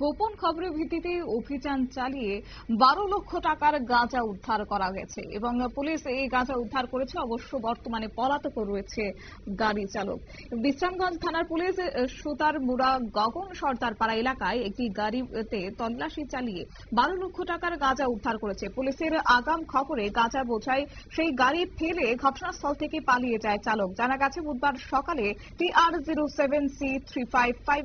গোপন খবরের ভিত্তিতে অভিযান চালিয়ে বারো লক্ষ টাকার গাঁজা উদ্ধার করা গেছে এবং পুলিশ এই গাঁজা উদ্ধার করেছে। অবশ্য বর্তমানে পলাতক রয়েছে গাড়ি চালক। বিশ্রামগঞ্জ থানার পুলিশ সুতার মুড়া গগন সর্দার পাড়া এলাকায় একটি গাড়িতে তল্লাশি চালিয়ে বারো লক্ষ টাকার গাঁজা উদ্ধার করেছে। পুলিশের আগাম খবরে গাঁজা বোঝাই সেই গাড়ি ফেলে ঘটনাস্থল থেকে পালিয়ে যায় চালক। জানা গেছে, বুধবার সকালে T R zero seven C three five five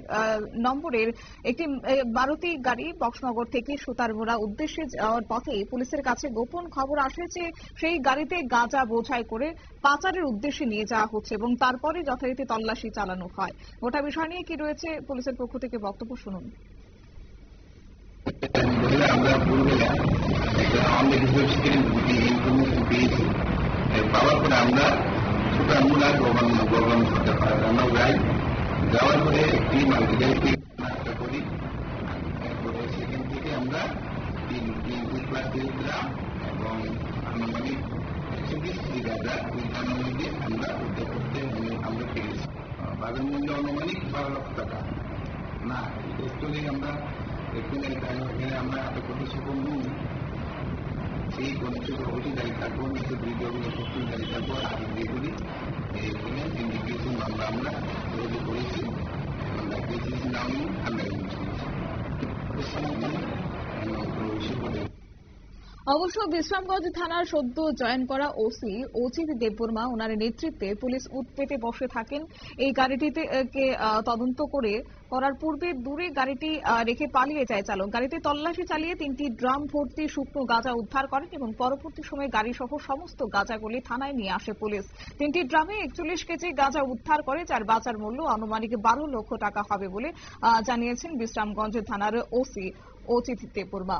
নম্বরের একটি মারুতি গাড়ি বক্সনগর থেকে সুতারমোড়া উদ্দেশ্যে যাওয়ার পথে পুলিশের কাছে গোপন খবর আসে যে সেই গাড়িতে গাঁজা বোঝাই করে পাচারের উদ্দেশ্যে নিয়ে যাওয়া হচ্ছে এবং তারপরে যথারীতি তল্লাশি চালানো হয়। গোটা বিষয় নিয়ে কি রয়েছে পুলিশের পক্ষ থেকে বক্তব্য শুনুন। যাওয়ার পরে একটি আমরা তিন তিন দুই প্লাস দুই গ্রাম এবং আনুমানিক একশো বিশ গাঁজা ওই গানের মধ্যে আমরা উদ্ধার করতে আমি- আমরা পেরেছি আহ, বাজার মূল্য আনুমানিক বারো লক্ষ টাকা না অ্যাকচুয়ালি আমরা এখানে এখানে আমরা এত করতে সফল নই সেই কনেক্টর অবশ্যই দাঁড়িয়ে থাকবো নিচে দুই জগতের সত্যি দাঁড়িয়ে থাকবো আর দিয়ে করি এখানে ইন্ডিকেশন আমরা আমরা অবশ্য বিশ্রামগঞ্জ থানার সদ্য জয়েন করা ওসি অচিত দেববর্মা ওনার নেতৃত্বে পুলিশ উৎপেতে বসে থাকেন। এই গাড়িটিতে তদন্ত করে করার পূর্বে দূরে গাড়িটি রেখে পালিয়ে যায় চালক। গাড়িতে তল্লাশি চালিয়ে তিনটি ড্রাম ভর্তি শুকনো গাঁজা উদ্ধার করেন এবং পরবর্তী সময়ে গাড়ি সহ সমস্ত গাঁজাগুলি থানায় নিয়ে আসে পুলিশ। তিনটি ড্রামে একচল্লিশ কেজি গাঁজা উদ্ধার করে, যার বাজার মূল্য আনুমানিক বারো লক্ষ টাকা হবে বলে জানিয়েছেন বিশ্রামগঞ্জ থানার ওসি অচিত দেববর্মা।